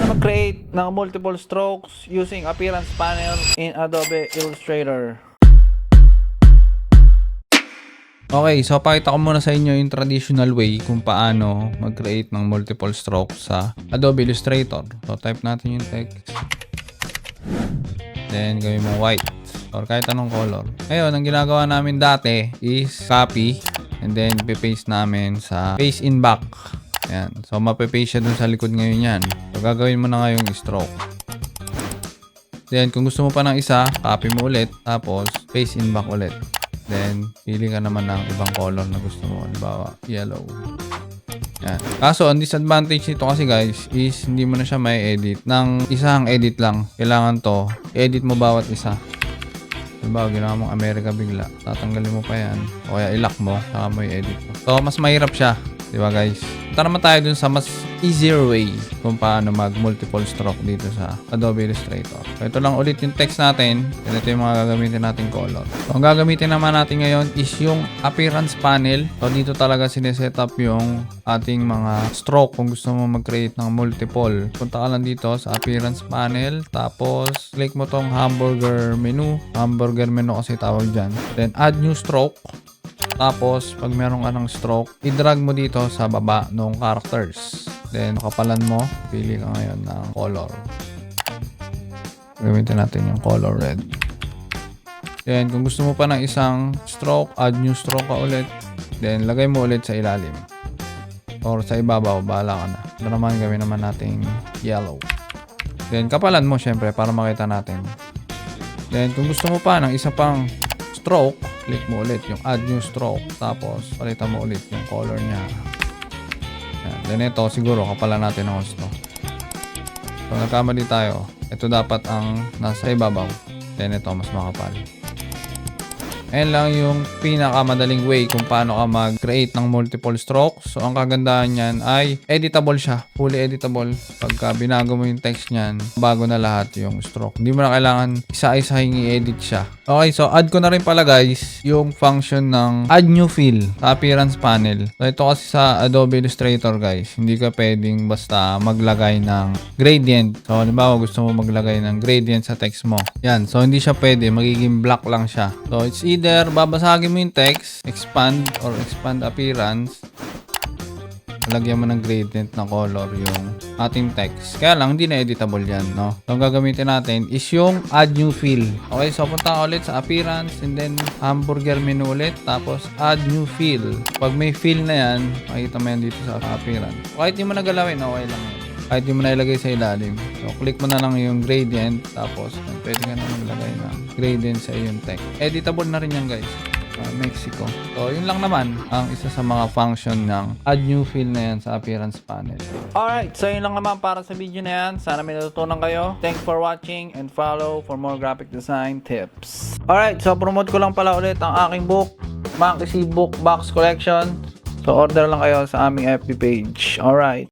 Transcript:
Paano mag-create ng multiple strokes using appearance panel in Adobe Illustrator? Okay, so pakita ko muna sa inyo yung traditional way kung paano mag-create ng multiple strokes sa Adobe Illustrator. So, type natin yung text. Then, gawin mo white or kahit anong color. Ngayon, ang ginagawa namin dati is copy and then paste namin sa paste in back. Ayan. So, mapapaste siya dun sa likod ngayon yan. So, gagawin mo na ngayong stroke. Then, kung gusto mo pa ng isa, copy mo ulit. Tapos, paste in back ulit. Then, pili ka naman ng ibang color na gusto mo. Halimbawa, yellow. Yan. Kaso, ang disadvantage nito kasi guys is hindi mo na siya may edit. Nang isang edit lang. Kailangan to, edit mo bawat isa. Halimbawa, ginawa mong America bigla. Tatanggalin mo pa yan. O kaya ilak mo, saka mo i-edit. So, mas mahirap siya. Di ba guys? Punta naman tayo dun sa mas easier way kung paano mag multiple stroke dito sa Adobe Illustrator. So, ito lang ulit yung text natin. And ito yung mga gagamitin nating color. So, ang gagamitin naman natin ngayon is yung appearance panel. So, dito talaga sineset up yung ating mga stroke kung gusto mo mag-create ng multiple. Punta ka lang dito sa appearance panel. Tapos, click mo tong hamburger menu. Hamburger menu kasi tawag dyan. Then, add new stroke. Tapos, pag meron ka ng stroke, i-drag mo dito sa baba ng characters. Then, kapalan mo. Pili ka ngayon ng color. Gamitin natin yung color red. Then, kung gusto mo pa ng isang stroke, add new stroke ka ulit. Then, lagay mo ulit sa ilalim. Or sa ibabaw, bahala ka na. Ito naman, gawin naman nating yellow. Then, kapalan mo syempre para makita natin. Then, kung gusto mo pa ng isa pang stroke, click mo ulit yung add new stroke. Tapos, palitan mo ulit yung color niya. Yan. Then, ito, siguro, kapalan natin ng gusto. So, nagkamali tayo. Ito dapat ang nasa ibabaw. Then, ito, mas makapal. Ayan lang yung pinakamadaling way kung paano ka mag-create ng multiple strokes. So, ang kagandahan niyan ay editable siya. Fully editable. Pagka binago mo yung text niyan, bago na lahat yung stroke. Hindi mo na kailangan isa-isahin i-edit siya. Okay, so add ko na rin pala guys yung function ng add new fill sa appearance panel. So, ito kasi sa Adobe Illustrator guys, hindi ka pwedeng basta maglagay ng gradient. So, halimbawa gusto mo maglagay ng gradient sa text mo. Yan, so hindi siya pwede. Magiging black lang siya. So, it's either babasagin mo yung text, expand or expand appearance, lagyan mo ng gradient na color yung ating text. Kaya lang, hindi na editable yan, no? So, ang gagamitin natin is yung add new fill. Okay, so punta ulit sa appearance and then hamburger menu ulit. Tapos, add new fill. Pag may fill na yan, makikita mo yan dito sa appearance. Kahit di mo nagalawin, okay lang yan. Kahit di mo na ilagay sa ilalim. So, click mo na lang yung gradient. Tapos, pwede ka na maglagay ng gradient sa iyong text. Editable na rin yan, guys Mexico. So, yun lang naman ang isa sa mga function ng add new fill na yan sa appearance panel. Alright, so yun lang naman para sa video na yan. Sana may natutunan kayo. Thanks for watching and follow for more graphic design tips. Alright, so promote ko lang pala ulit ang aking book, Monkey Book Box Collection. So, order lang kayo sa aming FB page. Alright.